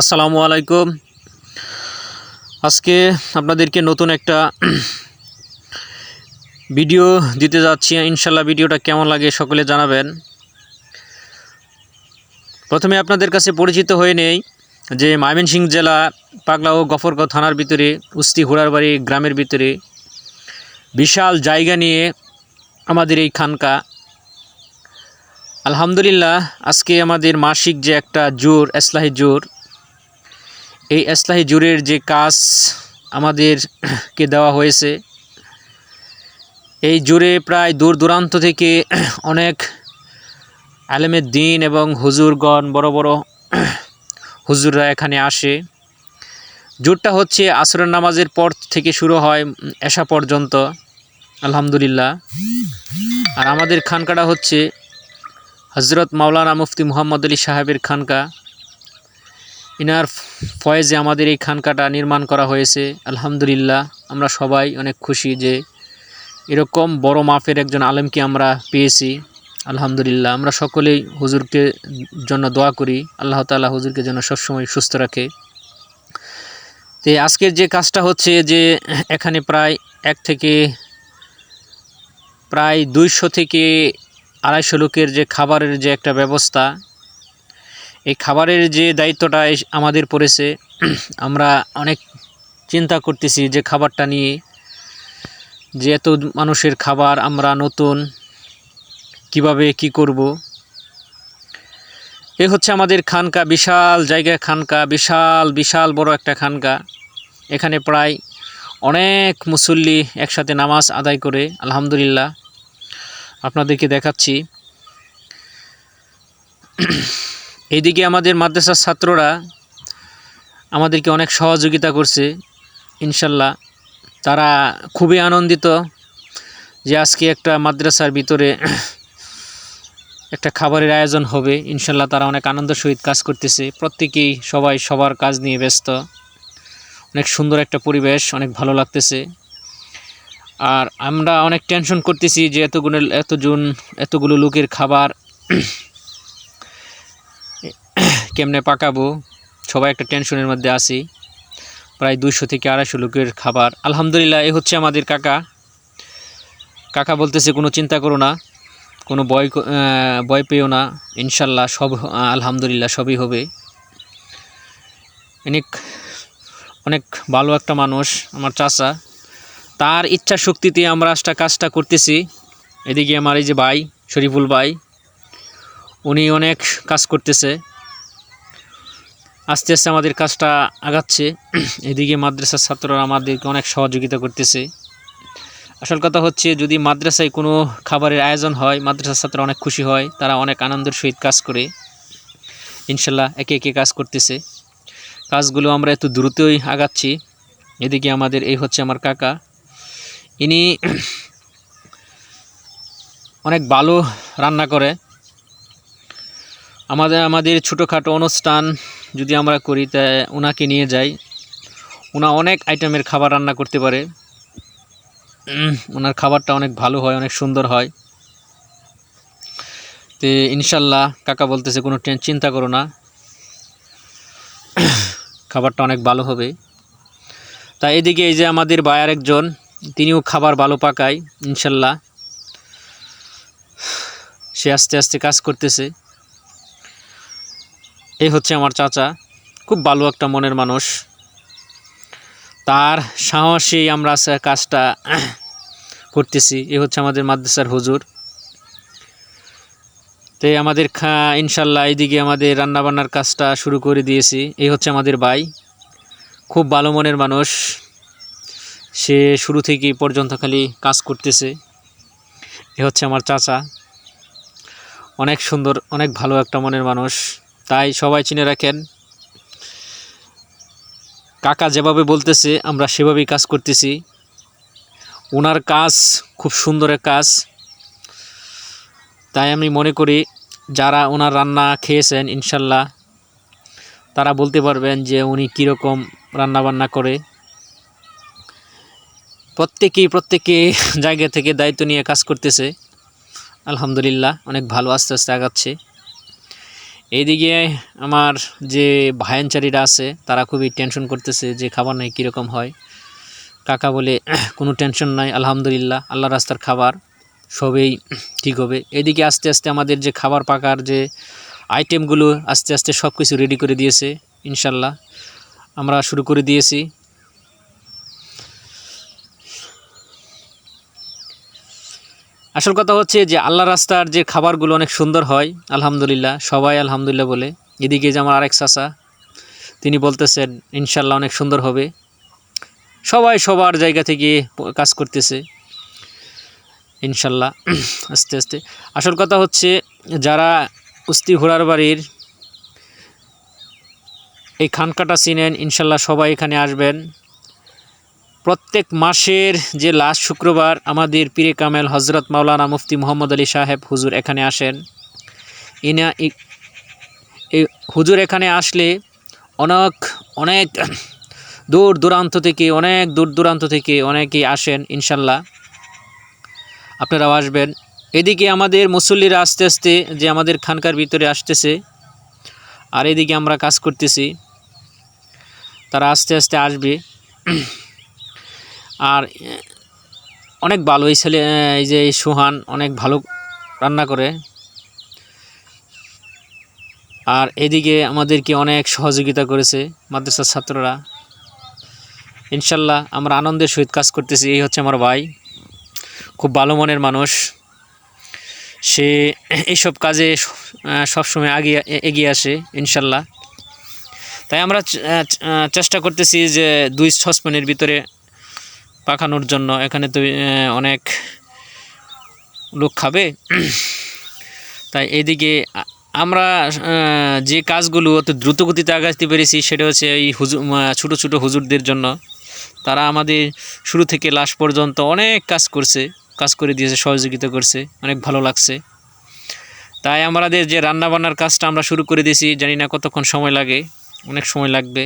আসসালামু আলাইকুম। আজকে আপনাদেরকে নতুন একটা ভিডিও দিতে যাচ্ছি। ইনশাল্লাহ ভিডিওটা কেমন লাগে সকলে জানাবেন। প্রথমে আপনাদের কাছে পরিচিত হয়ে নেই যে ময়মনসিংহ জেলা পাগলা ও গফরগাঁও থানার ভিতরে উস্তি হুড়ারবাড়ি গ্রামের ভিতরে বিশাল জায়গা নিয়ে আমাদের এই খানকা। আলহামদুলিল্লাহ, আজকে আমাদের মাসিক যে একটা জোর, এসলাহি জোর এই এসলাহি জুরের যে কাজ আমাদেরকে দেওয়া হয়েছে, এই জুড়ে প্রায় দূর দূরান্ত থেকে অনেক আলেমের দিন এবং হুজুরগণ, বড় বড় হুজুররা এখানে আসে। জুরটা হচ্ছে আসরের নামাজের পর থেকে শুরু হয় এসা পর্যন্ত, আলহামদুলিল্লাহ। আর আমাদের খানকাটা হচ্ছে হজরত মাওলানা মুফতি মুহাম্মদ আলী সাহেবের খানকা। ইনার ফয়েজে আমাদের এই খানকাটা নির্মাণ করা হয়েছে। আলহামদুলিল্লাহ, আমরা সবাই অনেক খুশি যে এরকম বড় মাপের একজন আলেমকে আমরা পেয়েছি। আলহামদুলিল্লাহ, আমরা সকলেই হুজুরকে জন্য দোয়া করি। আল্লাহ তালা হুজুরকে যেন সবসময় সুস্থ রাখে। তো আজকের যে কাজটা হচ্ছে যে এখানে প্রায় এক থেকে প্রায় দুইশো থেকে আড়াইশো লোকের যে খাবারের যে একটা ব্যবস্থা এই খাবারের যে দায়িত্বটা আমাদের পড়েছে, আমরা অনেক চিন্তা করতেছি যে খাবারটা নিয়ে, যে এত মানুষের খাবার আমরা নতুন, কীভাবে কি করব। এ হচ্ছে আমাদের খানকা, বিশাল জায়গায় খানকা, বিশাল বিশাল বড় একটা খানকা। এখানে প্রায় অনেক মুসল্লি একসাথে নামাজ আদায় করে, আলহামদুলিল্লাহ। আপনাদেরকে দেখাচ্ছি। এইদিকে আমাদের মাদ্রাসার ছাত্ররা আমাদেরকে অনেক সহযোগিতা করছে, ইনশাল্লাহ। তারা খুবই আনন্দিত যে আজকে একটা মাদ্রাসার ভিতরে একটা খাবারের আয়োজন হবে। ইনশাল্লাহ তারা অনেক আনন্দ সহিত কাজ করতেছে। প্রত্যেকেই সবাই সবার কাজ নিয়ে ব্যস্ত। অনেক সুন্দর একটা পরিবেশ, অনেক ভালো লাগতেছে। আর আমরা অনেক টেনশন করতেছি যে এতগুলো, এতজন, এতগুলো লোকের খাবার কেমনে পাকাবো? সবাই একটা টেনশনের মধ্যে আছি। প্রায় দুইশো থেকে আড়াইশো লোকের খাবার। আলহামদুলিল্লাহ, এ হচ্ছে আমাদের কাকা। কাকা বলতেছে, কোনো চিন্তা করো না। কোনো ভয় ভয় পেও না। ইনশাল্লাহ সব আলহামদুলিল্লাহ সবই হবে। অনেক অনেক ভালো একটা মানুষ, আমার চাচা। তার ইচ্ছা শক্তিতে আমরা আজটা কাজটা করতেছি। এদিকে আমার এই যে ভাই, শরীফুল ভাই, উনি অনেক কাজ করতেছে। আস্তে আস্তে আমাদের কাজটা আগাচ্ছে। এদিকে মাদ্রাসার ছাত্ররা আমাদেরকে অনেক সহযোগিতা করতেছে। আসল কথা হচ্ছে, যদি মাদ্রাসায় কোনো খাবারের আয়োজন হয়, মাদ্রাসার ছাত্ররা অনেক খুশি হয়, তারা অনেক আনন্দের সহিত কাজ করে। ইনশাল্লাহ একে একে কাজ করতেছে। কাজগুলো আমরা এত দ্রুতই আগাচ্ছি। এদিকে আমাদের, এই হচ্ছে আমার কাকা। ইনি অনেক ভালো রান্না করে। আমাদের আমাদের ছোটোখাটো অনুষ্ঠান যদি আমরা করি, তা ওনাকে নিয়ে যাই। ওনা অনেক আইটেমের খাবার রান্না করতে পারে। ওনার খাবারটা অনেক ভালো হয়, অনেক সুন্দর হয়। তো ইনশাল্লাহ, কাকা বলতেছে, কোনো টেন, চিন্তা করো না। খাবারটা অনেক ভালো হবে। তা এদিকে এই যে আমাদের বায়ার একজন, তিনিও খাবার ভালো পাকায়, ইনশাল্লাহ। সে আস্তে আস্তে কাজ করতেছে। এই হচ্ছে আমার চাচা, খুব ভালো একটা মনের মানুষ। তার সাহসেই আমরা কাজটা করতেছি। এই হচ্ছে আমাদের মাদ্রাসার হুজুর। তো আমাদের খা, ইনশাল্লাহ এইদিকে আমাদের রান্নাবান্নার কাজটা শুরু করে দিয়েছি। এই হচ্ছে আমাদের ভাই, খুব ভালো মনের মানুষ। সে শুরু থেকে পর্যন্ত খালি কাজ করতেছে। এ হচ্ছে আমার চাচা। অনেক সুন্দর, অনেক ভালো একটা মনের মানুষ। তাই সবাই চিনে রাখেন, কাকা যেভাবে বলতেছে, আমরা সেভাবেই কাজ করতেছি। ওনার কাজ খুব সুন্দর কাজ। তাই আমি মনে করি, যারা ওনার রান্না খেয়েছেন, ইনশাল্লাহ তারা বলতে পারবেন যে উনি কীরকম রান্নাবান্না করে। প্রত্যেকেই, প্রত্যেকে জায়গা থেকে দায়িত্ব নিয়ে কাজ করতেছে। আলহামদুলিল্লাহ, অনেক ভালো আস্তে আস্তে আগাচ্ছে। এইদিকে আমার যে ভায়ানচারীরা আছে, তারা খুবই টেনশন করতেছে যে খাবার নাই কীরকম হয়। কাকা বলে কোনো টেনশন নাই, আলহামদুলিল্লাহ, আল্লাহ রাস্তার খাবার, সবেই ঠিক হবে। এদিকে আস্তে আস্তে আমাদের যে খাবার পাকার যে আইটেমগুলো আস্তে আস্তে সব কিছু রেডি করে দিয়েছে, ইনশাল্লাহ। আমরা শুরু করে দিয়েছি। আসল কথা হচ্ছে যে আল্লাহ রাস্তার যে খাবারগুলো অনেক সুন্দর হয়, আলহামদুলিল্লাহ, সবাই আলহামদুলিল্লাহ বলে। এদিকে যে আমার আরেক চাচা, তিনি বলতেছেন ইনশাল্লাহ অনেক সুন্দর হবে। সবাই সবার জায়গা থেকে কাজ করতেছে। ইনশাল্লাহ আস্তে আস্তে। আসল কথা হচ্ছে, যারা উস্তি ঘোড়ার বাড়ির এই খানকাটা চিনেন ইনশাল্লাহ সবাই এখানে আসবেন। প্রত্যেক মাসের যে লাস্ট শুক্রবার আমাদের পীরে কামেল হজরত মাওলানা মুফতি মোহাম্মদ আলী সাহেব হুজুর এখানে আসেন। ইনা এই হুজুর এখানে আসলে অনেক অনেক দূর দূরান্ত থেকে, অনেক দূর দূরান্ত থেকে অনেকেই আসেন ইনশাল্লাহ। আপনারাও আসবেন। এদিকে আমাদের মুসল্লিরা আস্তে আস্তে যে আমাদের খানকার ভিতরে আসতেছে, আর এদিকে আমরা কাজ করতেছি। তারা আস্তে আস্তে আসবে। আর অনেক ভালো। এই ছেলে এই যে সোহান অনেক ভালো রান্না করে। আর এদিকে আমাদেরকে অনেক সহযোগিতা করেছে মাদ্রাসার ছাত্ররা। ইনশাল্লাহ আমরা আনন্দের সহিত কাজ করতেছি। এই হচ্ছে আমার ভাই। খুব ভালো মনের মানুষ। সে এইসব কাজে সবসময় আগে এগিয়ে আসে, ইনশাল্লাহ। তাই আমরা চেষ্টা করতেছি যে দুই সসপ্যানের ভিতরে পাকানোর জন্য। এখানে তো অনেক লোক খাবে। তাই এদিকে আমরা যে কাজগুলো অত দ্রুত গতিতে আগাতে পেরেছি, সেটা হচ্ছে এই হুজুর ছোটো ছোটো হুজুরদের জন্য। তারা আমাদের শুরু থেকে লাস্ট পর্যন্ত অনেক কাজ করছে, কাজ করে দিয়েছে, সহযোগিতা করছে, অনেক ভালো লাগছে। তাই আমাদের যে রান্না বান্নার কাজটা আমরা শুরু করে দিয়েছি, জানি না কতক্ষণ সময় লাগে, অনেক সময় লাগবে।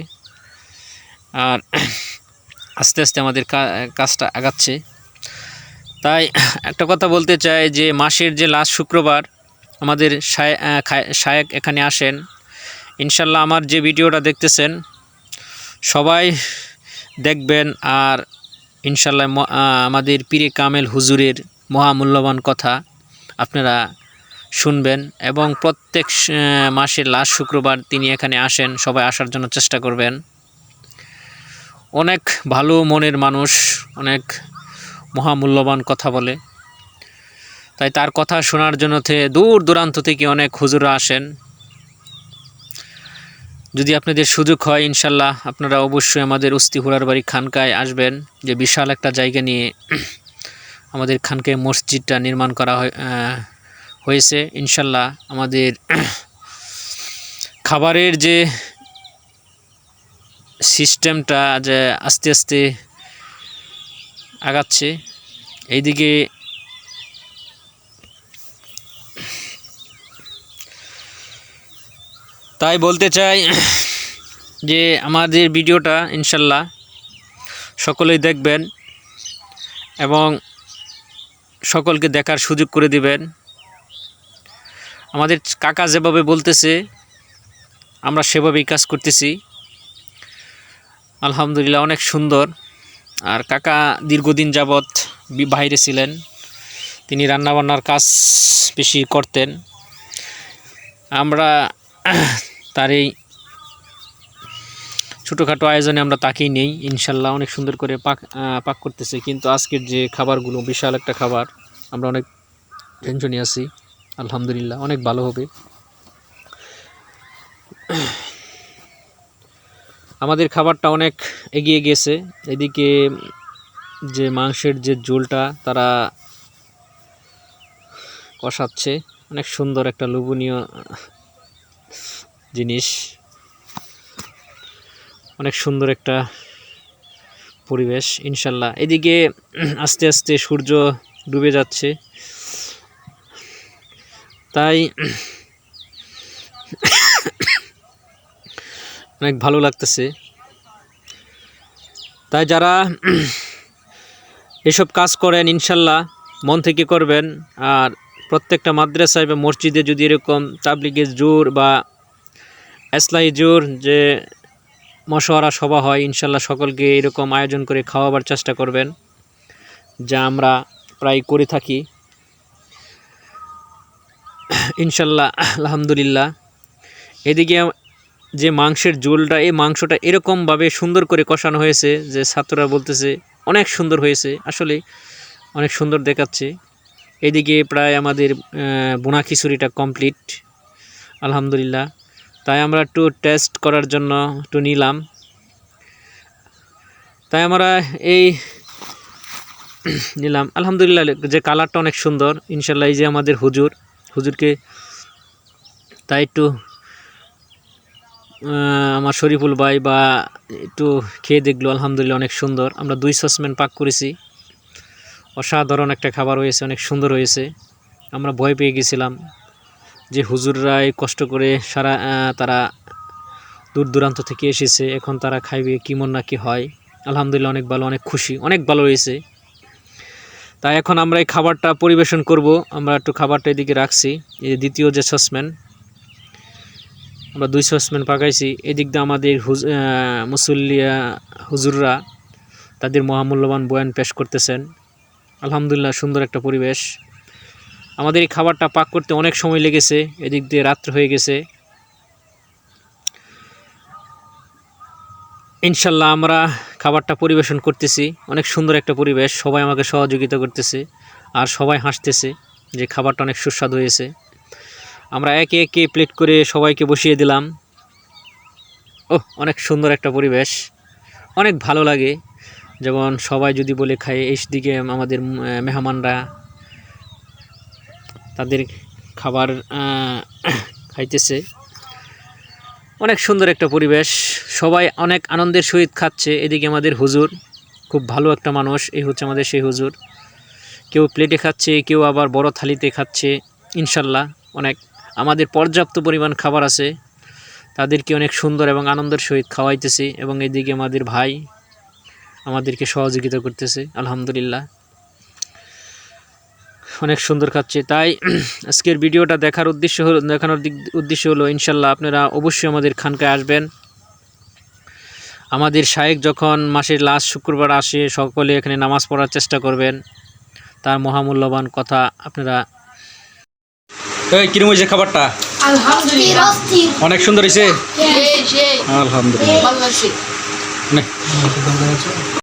আর আস্তে আস্তে আমাদের কাজটা আগাচ্ছে। তাই একটা কথা বলতে চাই যে, মাসের যে লাস্ট শুক্রবার আমাদের শায়েক এখানে আসেন। ইনশাল্লাহ আমার যে ভিডিওটা দেখতেছেন, সবাই দেখবেন আর ইনশাল্লাহ আমাদের পীরে কামেল হুজুরের মহামূল্যবান কথা আপনারা শুনবেন এবং প্রত্যেক মাসের লাস্ট শুক্রবার তিনি এখানে আসেন, সবাই আসার জন্য চেষ্টা করবেন। অনেক ভালো মনের মানুষ, অনেক মহামূল্যবান কথা বলে। তাই তার কথা শোনার জন্য দূর দূরান্ত থেকে অনেক হুজুরা আসেন। যদি আপনাদের সুযোগ হয়, ইনশাল্লাহ আপনারা অবশ্যই আমাদের উস্তি হুড়ার বাড়ি খানকায় আসবেন, যে বিশাল একটা জায়গা নিয়ে আমাদের খানকায় মসজিদটা নির্মাণ করা হয়- হয়েছে। ইনশাল্লাহ আমাদের খাবারের যে সিস্টেমটা যে আস্তে আস্তে আগাচ্ছে। এইদিকে তাই বলতে চাই যে আমাদের ভিডিওটা ইনশাল্লাহ সকলেই দেখবেন এবং সকলকে দেখার সুযোগ করে দিবেন। আমাদের কাকা যেভাবে বলতেছে, আমরা সেভাবেই কাজ করতেছি। আলহামদুলিল্লাহ, অনেক সুন্দর। আর কাকা দীর্ঘদিন যাবৎ বাইরে ছিলেন। তিনি রান্নাবান্নার কাজ বেশি করতেন। আমরা তার এই ছোটোখাটো আয়োজনে আমরা তাকেই নেই। ইনশাল্লাহ অনেক সুন্দর করে পাক পাক করতেছে। কিন্তু আজকের যে খাবারগুলো, বিশাল একটা খাবার, আমরা অনেক টেনশনে আছি। আলহামদুলিল্লাহ, অনেক ভালো হবে। আমাদের খাবারটা অনেক এগিয়ে গেছে। এদিকে যে মাংসের যে ঝোলটা তারা কষাচ্ছে, অনেক সুন্দর একটা লোভনীয় জিনিস। অনেক সুন্দর একটা পরিবেশ, ইনশাল্লাহ। এদিকে আস্তে আস্তে সূর্য ডুবে যাচ্ছে। তাই অনেক ভালো লাগতেছে। তাই যারা এসব কাজ করেন, ইনশাল্লাহ মন থেকে করবেন। আর প্রত্যেকটা মাদ্রাসায় বা মসজিদে যদি এরকম তাবলিগের জোর বা এসলাই জোর যে মশওয়ারা সভা হয়, ইনশাল্লাহ সকলকে এরকম আয়োজন করে খাওয়াবার চেষ্টা করবেন, যা আমরা প্রায় করে থাকি। ইনশাল্লাহ, আলহামদুলিল্লাহ। এদিকে যে মাংসের ঝোলটা, এই মাংসটা এরকমভাবে সুন্দর করে কষানো হয়েছে যে ছাত্ররা বলতেছে, অনেক সুন্দর হয়েছে। আসলে অনেক সুন্দর দেখাচ্ছে। এদিকে প্রায় আমাদের বোনা খিচুড়িটা কমপ্লিট আলহামদুলিল্লাহ। তাই আমরা একটু টেস্ট করার জন্য একটু নিলাম। তাই আমরা এই নিলাম। আলহামদুলিল্লাহ, যে কালারটা অনেক সুন্দর ইনশাল্লাহ এই যে আমাদের হুজুর, হুজুরকে তাই একটু আমার শরীফুল ভাই বা একটু খেয়ে দেখল, আলহামদুলিল্লাহ অনেক সুন্দর। আমরা দুই সসম্যান পাক করেছি। অসাধারণ একটা খাবার হয়েছে, অনেক সুন্দর হয়েছে। আমরা ভয় পেয়ে গেছিলাম যে হুজুররা এই কষ্ট করে সারা তারা দূর দূরান্ত থেকে এসেছে, এখন তারা খাইবে কেমন না কি হয়। আলহামদুলিল্লাহ অনেক ভালো, অনেক খুশি, অনেক ভালো হয়েছে। তাই এখন আমরা এই খাবারটা পরিবেশন করব। আমরা একটু খাবারটা এদিকে রাখছি, এই দ্বিতীয় যে সসম্যান আমরা দুই সসম্যান পাকাইছি। এদিক দিয়ে আমাদের হুজ মুসল্লিয়া হুজুররা তাদের মহামূল্যবান বয়ান পেশ করতেছেন। আলহামদুলিল্লাহ, সুন্দর একটা পরিবেশ। আমাদের এই খাবারটা পাক করতে অনেক সময় লেগেছে। এদিক দিয়ে রাত্র হয়ে গেছে। ইনশাল্লাহ আমরা খাবারটা পরিবেশন করতেছি। অনেক সুন্দর একটা পরিবেশ। সবাই আমাকে সহযোগিতা করতেছে। আর সবাই হাসতেছে যে খাবারটা অনেক সুস্বাদু হয়েছে। আমরা একে একে প্লেট করে সবাইকে বসিয়ে দিলাম। ও অনেক সুন্দর একটা পরিবেশ। অনেক ভালো লাগে। যেমন সবাই যদি বলে খায়, এই দিকে আমাদের মেহমানরা তাদের খাবার খাইতেছে। অনেক সুন্দর একটা পরিবেশ। সবাই অনেক আনন্দের সহিত খাচ্ছে। এদিকে আমাদের হুজুর খুব ভালো একটা মানুষ। এই হচ্ছে আমাদের সেই হুজুর। কেউ প্লেটে খাচ্ছে, কেউ আবার বড় থালিতে খাচ্ছে। ইনশাল্লাহ অনেক আমাদের পর্যাপ্ত পরিমাণ খাবার আছে। তাদেরকে অনেক সুন্দর এবং আনন্দের সহিত খাওয়াইতেছি এবং এদিকে আমাদের ভাই আমাদেরকে সহযোগিতা করতেছে, আলহামদুলিল্লাহ। অনেক সুন্দর খাচ্ছে। তাই আজকের ভিডিওটা দেখার উদ্দেশ্য হলো, দেখানোর উদ্দেশ্য হলো, ইনশাল্লাহ আপনারা অবশ্যই আমাদের খানকায় আসবেন। আমাদের শায়েক যখন মাসের লাস্ট শুক্রবার আসে, সকলে এখানে নামাজ পড়ার চেষ্টা করবেন। তার মহামূল্যবান কথা আপনারা এই কিরম হয়েছে খাবারটা? আলহামদুলিল্লাহ। অনেক সুন্দর হয়েছে? সেই আলহামদুলিল্লাহ।